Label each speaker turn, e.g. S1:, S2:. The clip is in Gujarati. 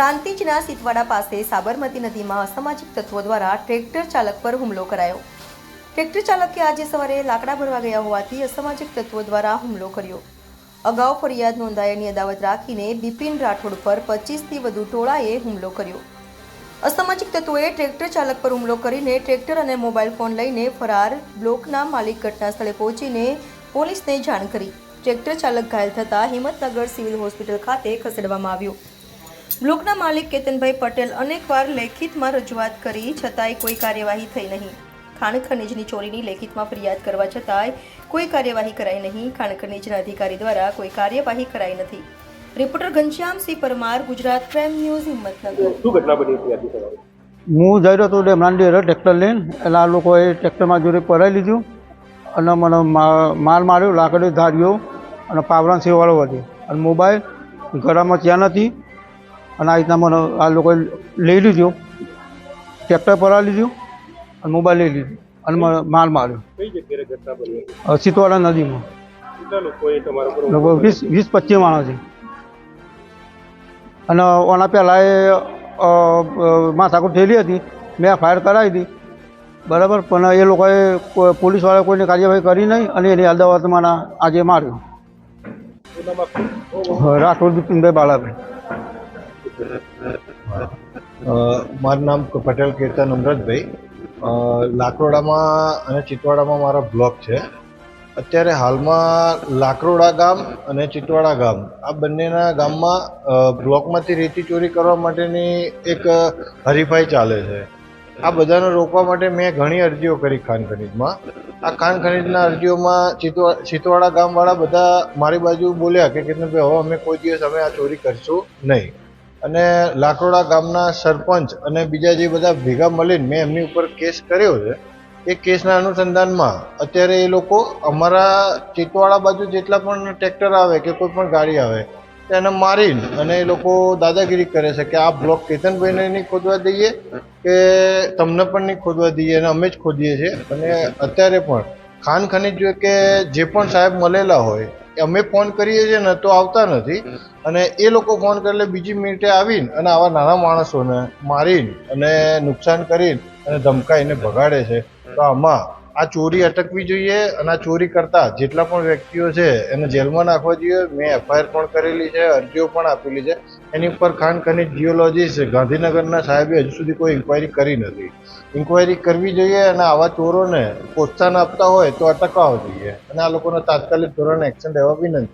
S1: પ્રાંતિજના સિતવાડા પાસે સાબરમતી નદીમાં અસામાજિક તત્વો દ્વારા ટ્રેક્ટર ચાલક પર હુમલો કરાયો. ટ્રેક્ટર ચાલકે આજે સવારે લાકડા ભરવા ગયા હોવાથી અસામાજિક તત્વો દ્વારા હુમલો કર્યો. અગાઉ ફરિયાદ નોંધાયાની અદાવત રાખીને બિપિન રાઠોડ પર પચીસથી વધુ ટોળાએ હુમલો કર્યો. અસામાજિક તત્વોએ ટ્રેક્ટર ચાલક પર હુમલો કરીને ટ્રેક્ટર અને મોબાઈલ ફોન લઈને ફરાર બ્લોકના માલિક ઘટના સ્થળે પહોંચીને પોલીસને જાણ કરી. ટ્રેક્ટર ચાલક ઘાયલ થતાં હિંમતનગર સિવિલ હોસ્પિટલ ખાતે ખસેડવામાં આવ્યો. બ્લોકના માલિક કેતનભાઈ પટેલ અનેકવાર લેખિતમાં રજૂઆત કરી છતાંય કોઈ કાર્યવાહી થઈ નહીં. ખાણ ખનીજની ચોરીની લેખિતમાં ફરિયાદ કરવા છતાંય કોઈ કાર્યવાહી કરાઈ નહીં. ખાણ ખનીજના અધિકારી દ્વારા કોઈ કાર્યવાહી કરાઈ નથી. Reporter Ghanshyamsinh Parmar Gujarat crime news Himmatnagar.
S2: શું ઘટના બની હતી આજે સવારે
S3: હું જઈ રહ્યો હતો ડેમરાન ડેરે ટ્રેક્ટર લઈને. એટલે આ લોકોએ ટ્રેક્ટરમાં જોડે પરાઈ લીધું અને મને મા- માર માર્યો લાકડી ધાર્યો અને પાવરાન સેવાળો હતી. અને મોબાઈલ ઘરમાં ત્યાં નથી. અને આ રીતના મને આ લોકોએ લઈ લીધું. ટ્રેક્ટર પરાવી લીધું અને મોબાઈલ લઈ લીધું અને માર માર્યો. સિતવાડા નદીમાં.
S2: પર
S3: લગભગ વીસ વીસ પચીસ માણસ છે. અને ઓના પહેલાં એ માથાકૂટ થયેલી હતી. મેં ફાયર કરાવી હતી. બરાબર? પણ એ લોકોએ પોલીસવાળાએ કોઈને કાર્યવાહી કરી નહીં અને એની અદાવતમાં આજે માર્યો? રાઠોડ બિપિનભાઈ બાલાભાઈ.
S4: અ, મારું નામ પટેલ કીર્તન અમરતભાઈ અ, લાકરોડામાં અને ચિતવાડામાં મારા બ્લોક છે. અત્યારે હાલમાં લાકરોડા ગામ અને ચિતવાડા ગામ. આ બંનેના ગામમાં બ્લોકમાંથી રેતી ચોરી કરવા માટેની એક હરીફાઈ ચાલે છે. આ બધાને રોકવા માટે મેં ઘણી અરજીઓ કરી ખાન ખનીજમાં. આ ખાન ખનીજના અરજીઓમાં ચિતવા ચિતવાડા ગામવાળા બધા મારી બાજુ બોલ્યા કે ભાઈ હવે અમે કોઈ દિવસ અમે આ ચોરી કરશું નહીં. અને લાકરોડા ગામના સરપંચ અને બીજા જે બધા ભેગા મળીને મેં એમની ઉપર કેસ કર્યો છે, એ કેસના અનુસંધાનમાં અત્યારે એ લોકો અમારા ચિતવાળા બાજુ જેટલા પણ ટ્રેક્ટર આવે કે કોઈ પણ ગાડી આવે તેને મારીને અને એ લોકો દાદાગીરી કરે છે કે આ બ્લોક કેતનભાઈને નહીં ખોદવા દઈએ કે તમને પણ નહીં ખોદવા દઈએ અને અમે જ ખોદીએ છીએ. અને અત્યારે પણ ખાન ખનીજ કે જે પણ સાહેબ મળેલા હોય અમે ફોન કરીએ છીએ ને તો આવતા નથી. અને એ લોકો ફોન કરે એટલે બીજી મિનિટે આવીને અને આવા નાના માણસોને મારીને અને નુકસાન કરીને અને ધમકાઈને ભગાડે છે. તો આમાં આ ચોરી અટકવી જોઈએ અને આ ચોરી કરતા જેટલા પણ વ્યક્તિઓ છે એને જેલમાં નાખવા જોઈએ. મેં એફઆઈઆર પણ કરેલી છે અરજીઓ પણ આપેલી છે. એની ઉપર ખાન ખનિજ જીઓલોજીસ્ટ ગાંધીનગરના સાહેબે હજુ સુધી કોઈ ઇન્કવાયરી કરી નથી. ઇન્કવાયરી કરવી જોઈએ અને આવા ચોરોને પ્રોત્સાહન આપતા હોય તો અટકાવવા જોઈએ. અને આ લોકોને તાત્કાલિક ધોરણે એક્શન લેવા વિનંતી.